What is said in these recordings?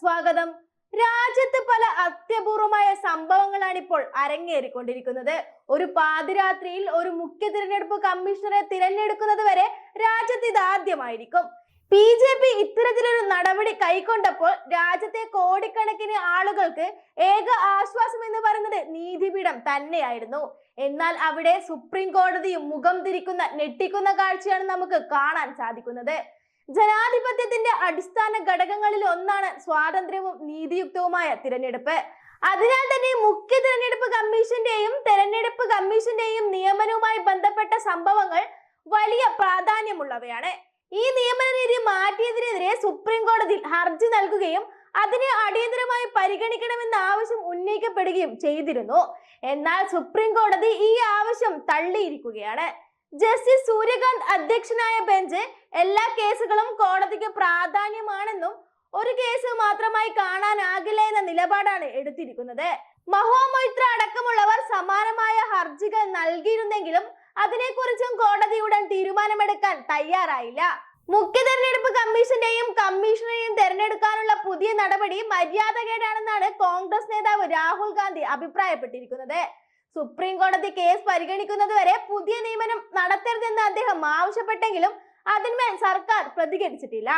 സ്വാഗതം. രാജ്യത്ത് പല അത്യപൂർവമായ സംഭവങ്ങളാണ് ഇപ്പോൾ അരങ്ങേറിക്കൊണ്ടിരിക്കുന്നത്. ഒരു പാതിരാത്രിയിൽ ഒരു മുഖ്യ തിരഞ്ഞെടുപ്പ് കമ്മീഷണറെ തിരഞ്ഞെടുക്കുന്നത് വരെ രാജ്യത്ത് ഇത് ആദ്യമായിരിക്കും. ബി ജെ പി ഇത്തരത്തിലൊരു നടപടി കൈക്കൊണ്ടപ്പോൾ രാജ്യത്തെ കോടിക്കണക്കിന് ആളുകൾക്ക് ഏക ആശ്വാസം എന്ന് പറയുന്നത് നീതിപീഠം തന്നെയായിരുന്നു. എന്നാൽ അവിടെ സുപ്രീം കോടതിയും മുഖം തിരിക്കുന്ന ഞെട്ടിക്കുന്ന കാഴ്ചയാണ് നമുക്ക് കാണാൻ സാധിക്കുന്നത്. ജനാധിപത്യത്തിന്റെ അടിസ്ഥാന ഘടകങ്ങളിൽ ഒന്നാണ് സ്വാതന്ത്ര്യവും നീതിയുക്തവുമായ തിരഞ്ഞെടുപ്പ്. അതിനാൽ തന്നെ മുഖ്യ തിരഞ്ഞെടുപ്പ് കമ്മീഷന്റെയും തെരഞ്ഞെടുപ്പ് കമ്മീഷന്റെയും നിയമനവുമായി ബന്ധപ്പെട്ട സംഭവങ്ങൾ വലിയ പ്രാധാന്യമുള്ളവയാണ്. ഈ നിയമന രീതി മാറ്റിയതിനെതിരെ സുപ്രീം കോടതി ഹർജി നൽകുകയും അതിനെ അടിയന്തരമായി പരിഗണിക്കണമെന്ന ആവശ്യം ഉന്നയിക്കപ്പെടുകയും ചെയ്തിരുന്നു. എന്നാൽ സുപ്രീം കോടതി ഈ ആവശ്യം തള്ളിയിരിക്കുകയാണ്. ജസ്റ്റിസ് സൂര്യകാന്ത് അധ്യക്ഷനായ ബെഞ്ച് എല്ലാ കേസുകളും കോടതിക്ക് പ്രാധാന്യമാണെന്നും ഒരു കേസ് മാത്രമായി കാണാനാകില്ല എന്ന നിലപാടാണ് എടുത്തിരിക്കുന്നത്. മഹുവ മൊയ്ത്ര അടക്കമുള്ളവർ സമാനമായ ഹർജികൾ നൽകിയിരുന്നെങ്കിലും അതിനെക്കുറിച്ചും കോടതി ഉടൻ തീരുമാനമെടുക്കാൻ തയ്യാറായില്ല. മുഖ്യ തെരഞ്ഞെടുപ്പ് കമ്മീഷന്റെയും കമ്മീഷണറെയും തെരഞ്ഞെടുക്കാനുള്ള പുതിയ നടപടി മര്യാദകേടാണെന്നാണ് കോൺഗ്രസ് നേതാവ് രാഹുൽ ഗാന്ധി അഭിപ്രായപ്പെട്ടിരിക്കുന്നത്. സുപ്രീം കോടതി കേസ് പരിഗണിക്കുന്നത് വരെ പുതിയ നിയമനം നടത്തരുതെന്ന് അദ്ദേഹം ആവശ്യപ്പെട്ടെങ്കിലും അതിന്മേൽ സർക്കാർ പ്രതികരിച്ചിട്ടില്ല.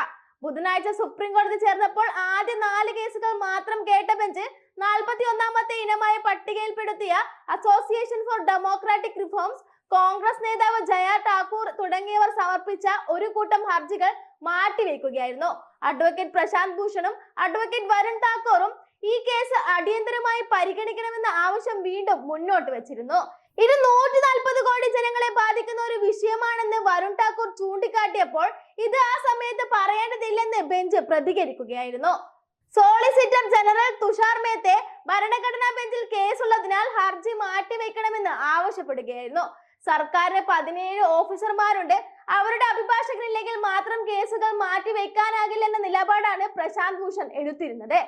ബുധനാഴ്ച സുപ്രീം കോടതി ചേർന്നപ്പോൾ ആദ്യ നാല് കേസുകൾ മാത്രം കേട്ട ബെഞ്ച് നാൽപ്പത്തി ഒന്നാമത്തെ ഇനമായ പട്ടികയിൽപ്പെടുത്തിയ association for democratic reforms Congress നേതാവ് ജയ ഠാക്കൂർ തുടങ്ങിയവർ സമർപ്പിച്ച ഒരു കൂട്ടം ഹർജികൾ മാറ്റിവെക്കുകയായിരുന്നു. അഡ്വക്കേറ്റ് പ്രശാന്ത് ഭൂഷണും അഡ്വക്കേറ്റ് വരുൺ താക്കൂറും കേസ് അടിയന്തരമായി പരിഗണിക്കണമെന്ന ആവശ്യം വീണ്ടും മുന്നോട്ട് വെച്ചിരുന്നു. ഇത് നൂറ്റി നാൽപ്പത് കോടി ജനങ്ങളെ ബാധിക്കുന്ന ഒരു വിഷയമാണെന്ന് വരുൺ ഠാക്കൂർ ചൂണ്ടിക്കാട്ടിയപ്പോൾ ഇത് ആ സമയത്ത് പറയേണ്ടതില്ലെന്ന് ബെഞ്ച് പ്രതികരിക്കുകയായിരുന്നു. സോളിസിറ്റർ ജനറൽ തുഷാർ മേത്തെ ഭരണഘടനാ ബെഞ്ചിൽ കേസുള്ളതിനാൽ ഹർജി മാറ്റിവെക്കണമെന്ന് ആവശ്യപ്പെടുകയായിരുന്നു. സർക്കാരിന് പതിനേഴ് ഓഫീസർമാരുണ്ട്. അവരുടെ അഭിഭാഷകനില്ലെങ്കിൽ മാത്രം കേസുകൾ മാറ്റിവെക്കാനാകില്ലെന്ന നിലപാടാണ് പ്രശാന്ത് ഭൂഷൺ എടുത്തിരുന്നത്.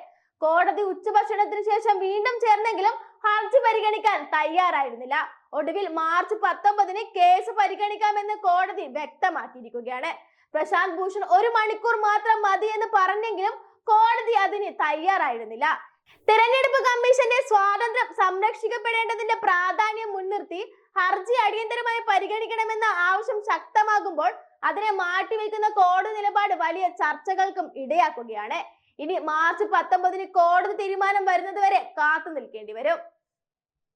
കോടതി ഉച്ചഭക്ഷണത്തിന് ശേഷം വീണ്ടും ചേർന്നെങ്കിലും ഹർജി പരിഗണിക്കാൻ തയ്യാറായിരുന്നില്ല. ഒടുവിൽ മാർച്ച് പത്തൊമ്പതിന് കേസ് പരിഗണിക്കാമെന്ന് കോടതി വ്യക്തമാക്കിയിരിക്കുകയാണ്. പ്രശാന്ത് ഭൂഷൺ ഒരു മണിക്കൂർ മാത്രം മതി എന്ന് പറഞ്ഞെങ്കിലും കോടതി അതിന് തയ്യാറായിരുന്നില്ല. തെരഞ്ഞെടുപ്പ് കമ്മീഷന്റെ സ്വാതന്ത്ര്യം സംരക്ഷിക്കപ്പെടേണ്ടതിന്റെ പ്രാധാന്യം മുൻനിർത്തി ഹർജി അടിയന്തരമായി പരിഗണിക്കണമെന്ന ആവശ്യം ശക്തമാകുമ്പോൾ അതിനെ മാറ്റിവെക്കുന്ന കോടതി നിലപാട് വലിയ ചർച്ചകൾക്കും ഇടയാക്കുകയാണ്. ഇനി മാർച്ച് പത്തൊമ്പതിന് കോടതി തീരുമാനം വരുന്നത് വരെ കാത്തു നിൽക്കേണ്ടി വരും.